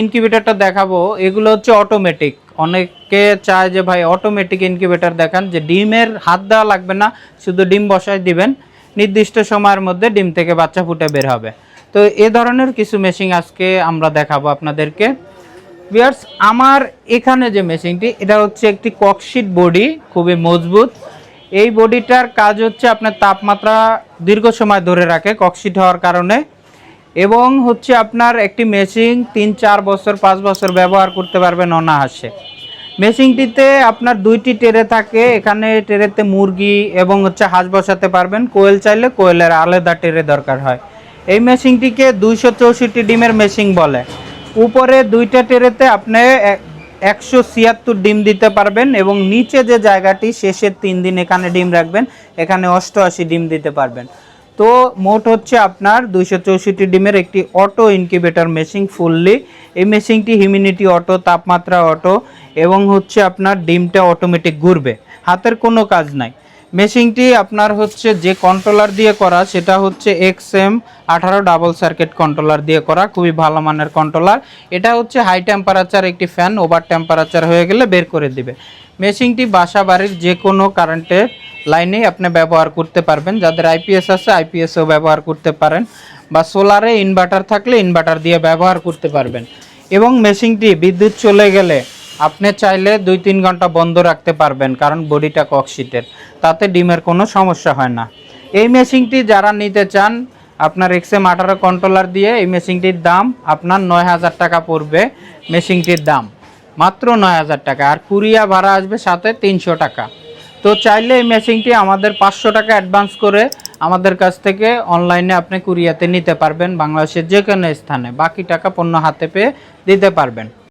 ইনকিউবেটরটা দেখাবো, এগুলো হচ্ছে অটোমেটিক অনেকে চায় যে, ভাই অটোমেটিক ইনকিউবেটর দেখান যে ডিমের হাত দেওয়া লাগবে না, শুধু ডিম বসায় দিবেন। নির্দিষ্ট সময়ের মধ্যে ডিম থেকে বাচ্চা ফুটে বের হবে। তো এ ধরনের কিছু মেশিন আজকে আমরা দেখাবো আপনাদেরকে। বিয়ার্স আমার এখানে যে মেশিনটি এটা হচ্ছে একটি ককশিট বডি খুবই মজবুত। এই বডিটার কাজ হচ্ছে আপনার তাপমাত্রা দীর্ঘ সময় ধরে রাখে ককশিট হওয়ার কারণে। এবং হচ্ছে আপনার একটি মেশিন তিন, চার বছর, পাঁচ বছর ব্যবহার করতে পারবেন অনায়াসে। মেশিনটিতে আপনার দুইটি টেরে থাকে। এখানে টেরেতে মুরগি এবং হচ্ছে হাঁস বসাতে পারবেন। কোয়েল চাইলে কোয়েলের আলাদা টেরে দরকার হয়। এই মেশিনটিকে দুইশো চৌষট্টি ডিমের মেশিন বলে। উপরে দুইটা টেরেতে আপনি এক- একশো ছিয়াত্তর ডিম দিতে পারবেন এবং নিচে যে জায়গাটি, শেষের তিন দিন এখানে ডিম রাখবেন, এখানে অষ্টআশি ডিম দিতে পারবেন। তো মোট হচ্ছে আপনার দুইশো চৌষট্টি ডিমের একটি অটো ইনকিউবেটর মেশিন ফুললি। এই মেশিনটি হিউমিনিটি অটো, তাপমাত্রা অটো এবং হচ্ছে আপনার ডিমটা অটোমেটিক ঘুরবে। হাতের কোনো কাজ নাই। মেশিনটি আপনার হচ্ছে যে কন্ট্রোলার দিয়ে করা, সেটা হচ্ছে এক্স এম আঠারো ডাবল সার্কিট কন্ট্রোলার দিয়ে করা, খুবই ভালো মানের কন্ট্রোলার এটা হচ্ছে হাই টেম্পারেচার একটি ফ্যান ওভার টেম্পারেচার হয়ে গেলে বের করে দিবে। মেশিনটি বাসা বাড়ির যে কোনো কারেন্টের লাইনেই আপনি ব্যবহার করতে পারবেন। যাদের আইপিএস আছে আইপিএসও ব্যবহার করতে পারেন। বা সোলারে ইনভার্টার থাকলে ইনভার্টার দিয়ে ব্যবহার করতে পারবেন। এবং মেশিনটি বিদ্যুৎ চলে গেলে আপনি চাইলে দুই তিন ঘণ্টা বন্ধ রাখতে পারবেন, কারণ বডিটা ককশিটের তাতে ডিমের কোনো সমস্যা হয় না। এই মেশিনটি যারা নিতে চান, আপনার এক্স এক্সএম আঠারো কন্ট্রোলার দিয়ে এই মেশিনটির দাম আপনার নয় হাজার টাকা পড়বে মেশিনটির দাম। মাত্র নয় হাজার টাকা, আর কুরিয়া ভাড়া আসবে সাথে তিনশো টাকা। তো চাইলে এই মেশিনটি আমাদের পাঁচশো টাকা অ্যাডভান্স করে আমাদের কাছ থেকে অনলাইনে আপনি কুরিয়াতে নিতে পারবেন, বাংলাদেশের যে কোনো স্থানে। বাকি টাকা পণ্য হাতে পেয়ে দিতে পারবেন।